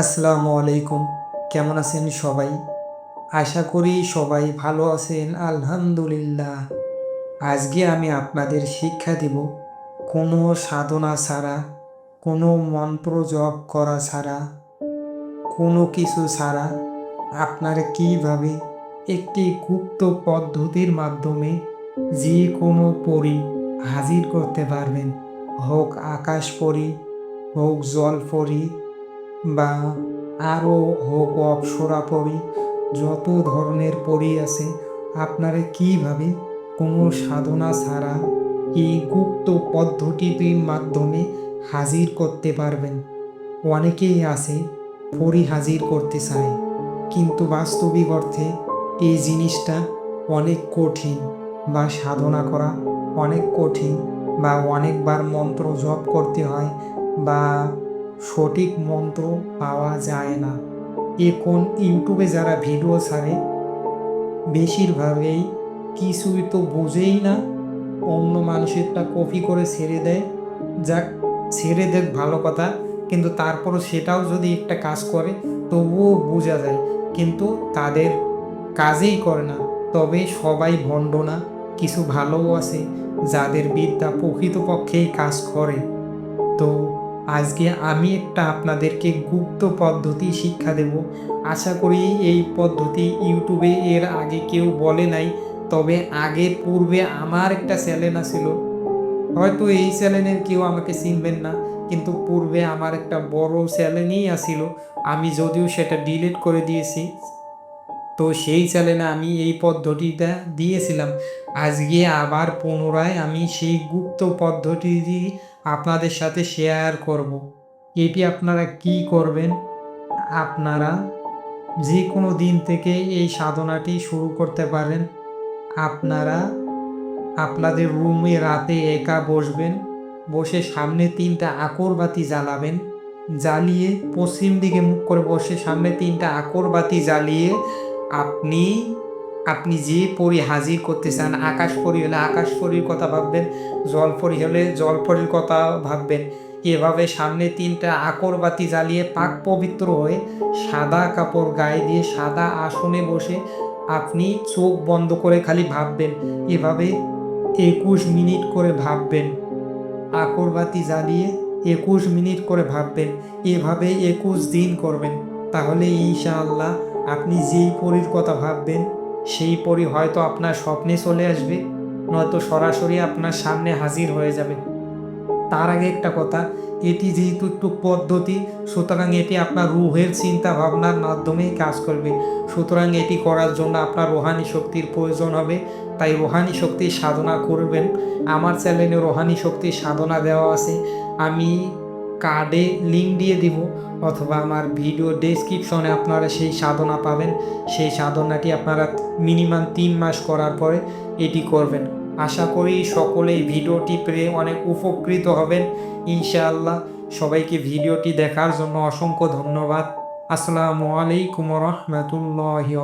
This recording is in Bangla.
আসসালামু আলাইকুম। কেমন আছেন সবাই? আশা করি সবাই ভালো আছেন, আলহামদুলিল্লাহ। আজকে আমি আপনাদের শিক্ষা দিব, কোনো সাধনা ছাড়া, কোনো মন্ত্র জপ করা ছাড়া, কোনো কিছু ছাড়া আপনারা কীভাবে একটি গুপ্ত পদ্ধতির মাধ্যমে যে কোনো পরি হাজির করতে পারবেন। হোক আকাশ পরি, হোক জল পরি বা আরও হোক অপসরা পরি, যত ধরনের পরি আছে, আপনারা কীভাবে কোনো সাধনা ছাড়া এই গুপ্ত পদ্ধতিটির মাধ্যমে হাজির করতে পারবেন? অনেকেই আছে পরি হাজির করতে চায়, কিন্তু বাস্তবিক অর্থে এই জিনিসটা অনেক কঠিন বা সাধনা করা অনেক কঠিন বা অনেকবার মন্ত্র জপ করতে হয় বা সঠিক মন্ত্র পাওয়া যায় না। এখন ইউটিউবে যারা ভিডিও ছাড়ে, বেশিরভাগই কিছুই তো বোঝেই না। অন্য মানুষেরটা কপি করে ছেড়ে দেয়। যাক, ছেড়ে দেখ ভালো কথা, কিন্তু তারপরও সেটাও যদি একটা কাজ করে, তবুও বোঝা যায়। কিন্তু তাদের কাজেই করে না, তবে সবাই ভণ্ড না, কিছু ভালোও আছে, যাদের বিদ্যা প্রকৃতপক্ষেই কাজ করে। তো আজকে আমি একটা আপনাদেরকে গুপ্ত পদ্ধতি শিক্ষা দেব। আশা করি এই পদ্ধতি ইউটিউবে এর আগে কেউ বলে নাই, তবে আগে পূর্বে আমার একটা চ্যানেল ছিল হয়তো এই চ্যানেলের কেউ আমাকে চিনবেন না, কিন্তু পূর্বে আমার একটা বড় চ্যানেলই আসিল আমি যদিও সেটা ডিলিট করে দিয়েছি। তো সেই চ্যানেলে আমি এই পদ্ধতিটা দিয়েছিলাম। আজকে আবার পুনরায় আমি সেই গুপ্ত পদ্ধতিটি আপনাদের সাথে শেয়ার করব। এটি আপনারা কি করবেন? আপনারা যে কোনো দিন থেকে এই সাধনাটি শুরু করতে পারেন। আপনারা আপনাদের রুমে রাতে একা বসবেন, বসে সামনে তিনটা আকরবাতি জ্বালাবেন, জ্বালিয়ে পশ্চিম দিকে মুখ করে বসে সামনে তিনটা আকরবাতি জ্বালিয়ে আপনি আপনি যে পরি হাজির করতে চান, আকাশ পরি হলে আকাশ পরির কথা ভাববেন, জল পরি হলে জল পরির কথা ভাববেন। এভাবে সামনে তিনটা আকরবাতি জ্বালিয়ে পাক পবিত্র হয়ে সাদা কাপড় গায়ে দিয়ে সাদা আসনে বসে আপনি চোখ বন্ধ করে খালি ভাববেন। এভাবে একুশ মিনিট করে ভাববেন। আকরবাতি জ্বালিয়ে একুশ মিনিট করে ভাববেন। এভাবে একুশ দিন করবেন। তাহলে ইনশাআল্লাহ আপনি যেই পরীর কথা ভাববেন, সেই পরি হয়তো আপনার স্বপ্নে চলে আসবে, নয়তো সরাসরি আপনার সামনে হাজির হয়ে যাবে। তার আগে একটা কথা, এটি যেহেতু একটু পদ্ধতি, সুতরাং এটি আপনার রুহের চিন্তা ভাবনার মাধ্যমেই কাজ করবে। সুতরাং এটি করার জন্য আপনার রোহানি শক্তির প্রয়োজন হবে। তাই রোহানি শক্তির সাধনা করবেন। আমার চ্যানেলে রোহানি শক্তির সাধনা দেওয়া আছে। আমি কার্ডে লিঙ্ক দিয়ে দিব অথবা আমার ভিডিও ডেসক্রিপশনে আপনারা সেই সাধনা পাবেন। সেই সাধনাটি আপনারা মিনিমাম তিন মাস করার পরে এটি করবেন। আশা করি সকলেই ভিডিওটি পেয়ে অনেক উপকৃত হবেন। ইনশাআল্লাহ সবাইকে ভিডিওটি দেখার জন্য অসংখ্য ধন্যবাদ। আসসালামু আলাইকুম রহমতুল্লাহি